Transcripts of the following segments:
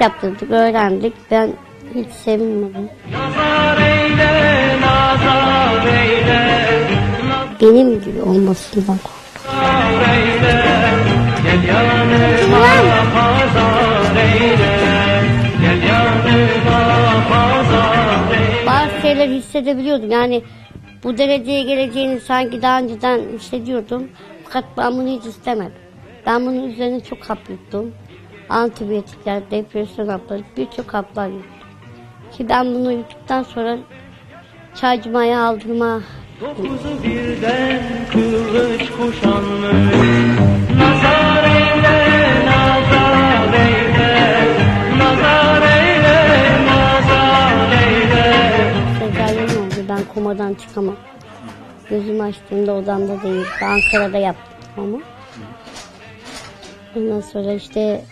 yaptırdık, öğrendik. Ben hiç sevinmedim. Benim gibi olmasından. Bazı şeyler hissedebiliyordum. Yani bu dereceye geleceğini sanki daha önceden hissediyordum. Fakat ben bunu hiç istemedim. Ben bunun üzerine çok hap yuttum. Antibiyotikler, depresyon hapları, birçok haplar yuttum. Ki ben bunu yuttuktan sonra çaycımaya aldırma Dokuzu birden kılıç kuşanmış Nazar eyle, nazar eyle Nazar eyle, nazar eyle Sezaryen oldu. Ben komadan çıkamam. Gözümü açtığımda odamda değil. Ankara'da yaptım ama. Ondan sonra işte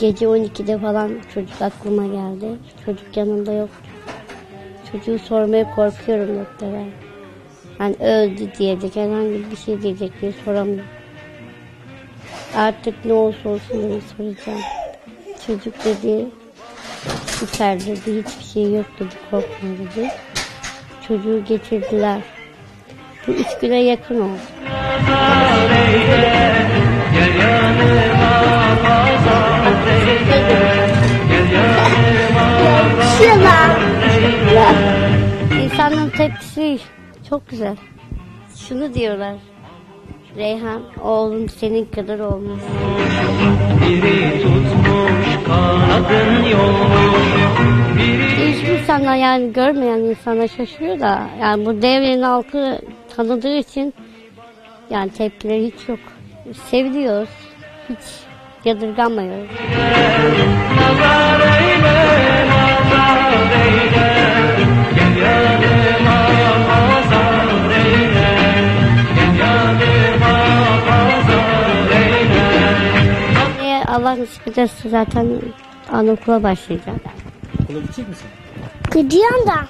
gece 12'de falan çocuk aklıma geldi. Çocuk yanımda yok. Çocuğu sormaya korkuyorum doktora. Hani öldü diyecek, herhangi bir şey diyecek diye soramıyorum. Artık ne olursa olsun diye soracağım. Çocuk dedi, içeride dedi, hiçbir şey yok dedi, korkma dedi. Çocuğu getirdiler. Bu üç güne yakın oldu. İnsanın tepkisi çok güzel. Şunu diyorlar. Reyhan oğlum senin kadar olmaz. Biri tutmuş kanadın yolmuş Biri Değişik insanlar yani görmeyen insanlar şaşırıyor da yani bu devrenin halkı tanıdığı için yani tepkileri hiç yok. Seviliyoruz. Hiç yadırganmıyoruz. nazar eyle, Allah çıkacağız zaten anokula başlayacağım. Okula gidecek misin? Gidiyorum da.